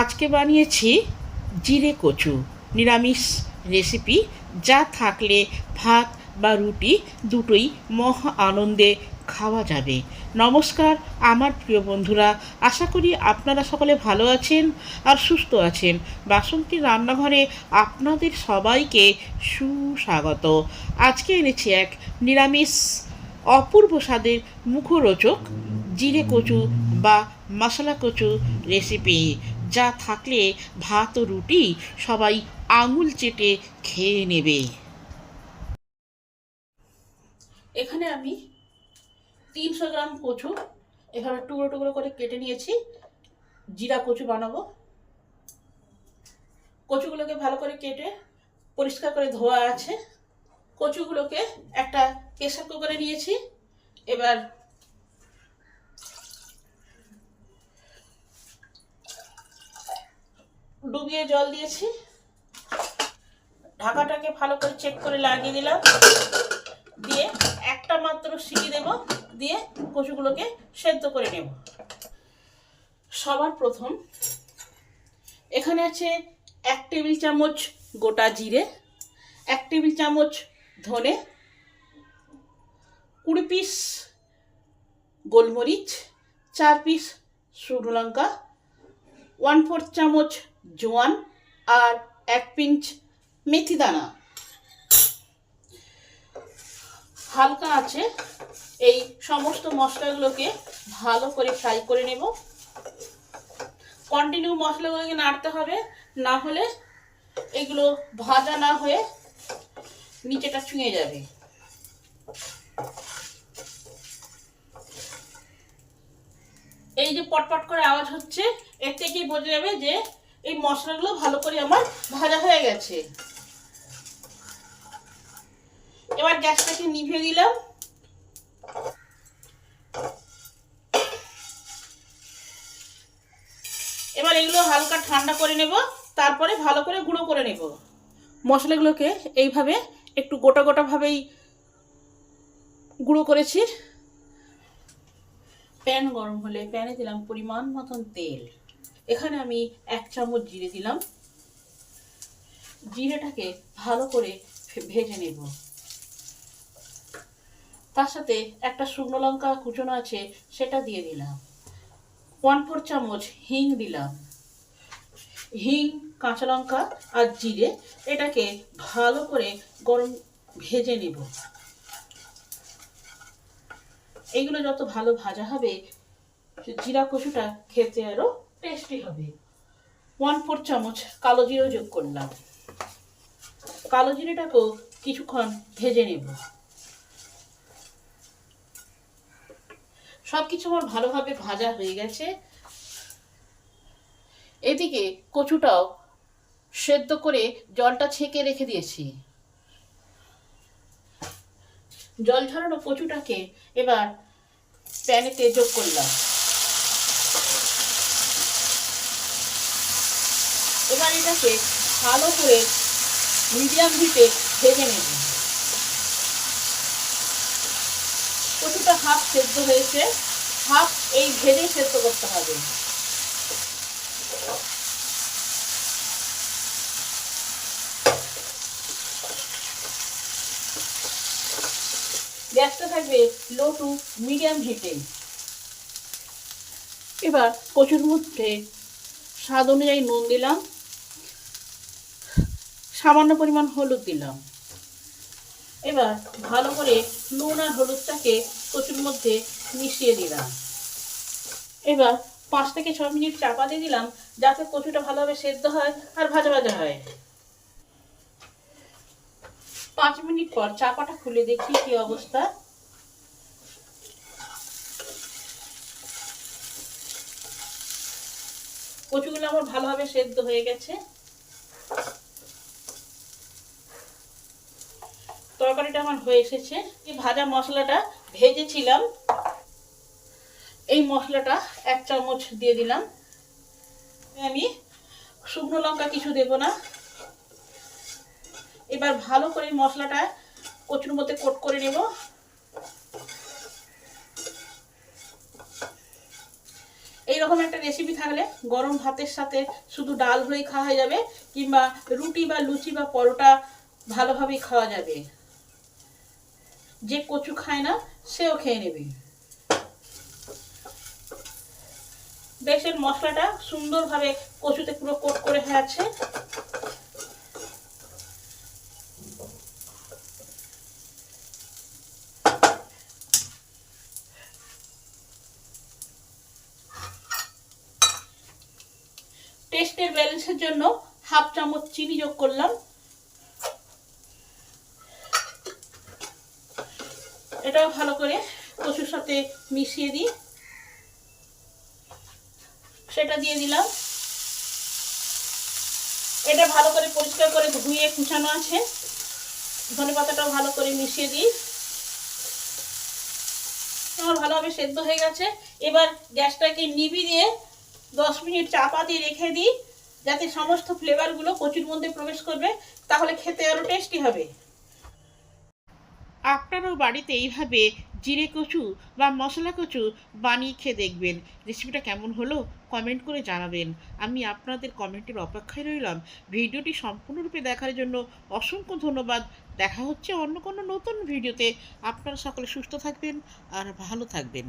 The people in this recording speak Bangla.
আজকে বানিয়েছি জিরে কচু, নিরামিষ রেসিপি যা থাকলে ভাত বা রুটি দুটোই মহা আনন্দে খাওয়া যাবে। নমস্কার আমার প্রিয় বন্ধুরা, আশা করি আপনারা সকলে ভালো আছেন আর সুস্থ আছেন। বাসন্তী রান্নাঘরে আপনাদের সবাইকে সুস্বাগত। আজকে এনেছি এক নিরামিষ অপূর্ব স্বাদের মুখরোচক জিরে কচু বা মশলা কচু রেসিপি যা থাকলে ভাত ও রুটি সবাই আঙুল চেটে খেয়ে নেবে। এখানে আমি তিনশো গ্রাম কচু, এভাবে টুকরো টুকরো করে কেটে নিয়েছি। জিরা কচু বানাবো। কচুগুলোকে ভালো করে কেটে পরিষ্কার করে ধোয়া আছে। কচুগুলোকে একটা প্রেসার কুকারে নিয়েছি। এবার ডুবিয়ে জল দিয়েছি। ঢাকাটাকে ভালো করে চেক করে লাগিয়ে দিলাম। দিয়ে একটা মাত্র সিটি দেব, দিয়ে কচুগুলোকে সেদ্ধ করে নেব। সবার প্রথম এখানে আছে এক টেবিল চামচ গোটা জিরে, এক টেবিল চামচ ধনে, কুড়ি পিস গোলমরিচ, চার পিস শুকনো লঙ্কা ওয়ান ফোর্থ চামচ জোয়ান আর এক পিঞ্চ মেথি দানা। হালকা আছে। এই সমস্ত মশলাগুলোকে ভালো করে ফ্রাই করে নেব। কন্টিনিউ মশলাগুলোকে নাড়তে হবে। না হলে এগুলো ভাজা না হয়ে নিচেটা ছুঁয়ে যাবে। এই যে পটপট করে আওয়াজ হচ্ছে, এর থেকেই বোঝা যাবে যে এই মশলাগুলো ভালো করে আমার ভাজা হয়ে গেছে। এবার গ্যাসটাকে নিভে দিলাম। এবার এগুলো হালকা ঠান্ডা করে নেব, তারপরে ভালো করে গুঁড়ো করে নেব। মশলাগুলোকে এইভাবে একটু গোটা গোটাভাবেই গুঁড়ো করেছি। প্যান গরম হলে প্যানে দিলাম পরিমাণ মতন তেল। এখানে আমি এক চামচ জিরে দিলাম। জিরেটাকে ভালো করে ভেজে নেব। তার সাথে একটা শুকনো লঙ্কা কুচনো আছে, সেটা দিয়ে দিলাম। ওয়ান ফোর চামচ হিং দিলাম। হিং, কাঁচা লঙ্কা আর জিরে, এটাকে ভালো করে গরম ভেজে নেব। এইগুলো যত ভালো ভাজা হবে, জিরা কচুটা খেতে আরও টেস্টি হবে। ওয়ান ফোর চামচ কালো জিরেও যোগ করলাম। কালো জিরেটাকেও কিছুক্ষণ ভেজে নেব। সব কিছু আমার ভালোভাবে ভাজা হয়ে গেছে। এদিকে কচুটাও সেদ্ধ করে জলটা ছেঁকে রেখে দিয়েছি। জল ঝরানো কচুটাকে এবার প্যানেতে যোগ করলাম। এবার এটাকে ভালো করে মিডিয়াম হিটে ভেজে নেব কচুটা হাফ সেদ্ধ হয়েছে, হাফ এই ভেজে সেদ্ধ করতে হবে। গ্যাসটা থাকবে লো টু মিডিয়াম হিটে। এবার কচুর মধ্যে স্বাদ অনুযায়ী নুন দিলাম। সামান্য পরিমাণ হলুদ দিলাম। এবার ভালো করে নুন আর হলুদটাকে কচুর মধ্যে মিশিয়ে দিলাম। এবার পাঁচ থেকে ছ মিনিট চাপা দিয়ে দিলাম, যাতে কচুটা ভালোভাবে সেদ্ধ হয় আর ভাজা ভাজা হয়। পাঁচ মিনিট পর চাপাটা খুলে দেখি কি অবস্থা। কচুগুলো আমার ভালোভাবে সেদ্ধ হয়ে গেছে। তরকারিটা আমার হয়ে এসেছে। এই ভাজা মশলাটা ভেজেছিলাম। এই মশলাটা এক চামচ দিয়ে দিলাম। আমি শুকনো লঙ্কা কিছু দেব না। এবার ভালো করে মশলাটা কচুর মধ্যে কোট করে নেব। এইরকম একটা রেসিপি থাকলে গরম ভাতের সাথে শুধু ডাল হয়ে খাওয়া হয়ে যাবে, কিংবা রুটি বা লুচি বা পরোটা ভালোভাবেই খাওয়া যাবে। যে কচু খায় না, সেও খেয়ে নেবে। বেশের মশলাটা সুন্দরভাবে কচুতে পুরো কোট করে হয়ে আছে। ব্যালেন্সের জন্য হাফ চামচ চিনি যোগ করলাম। এটাও ভালো করে কচুর সাথে মিশিয়ে দিই। সেটা দিয়ে দিলাম। এটা ভালো করে পরিষ্কার করে ধুয়ে কুচানো আছে। ধনে পাতাটাও ভালো করে মিশিয়ে দিই। আমার ভালোভাবে সেদ্ধ হয়ে গেছে। এবার গ্যাসটাকে নিবি দিয়ে দশ মিনিট চাপা দিয়ে রেখে দিই। যাতে সমস্ত ফ্লেভারগুলো কচুর মধ্যে প্রবেশ করবে, তাহলে খেতে আরও টেস্টি হবে। আপনারাও বাড়িতে এইভাবে জিরে কচু বা মশলা কচু বানিয়ে খেয়ে দেখবেন। রেসিপিটা কেমন হলো কমেন্ট করে জানাবেন। আমি আপনাদের কমেন্টের অপেক্ষায় রইলাম। ভিডিওটি সম্পূর্ণরূপে দেখার জন্য অসংখ্য ধন্যবাদ। দেখা হচ্ছে অন্য কোনো নতুন ভিডিওতে। আপনারা সকলে সুস্থ থাকবেন আর ভালো থাকবেন।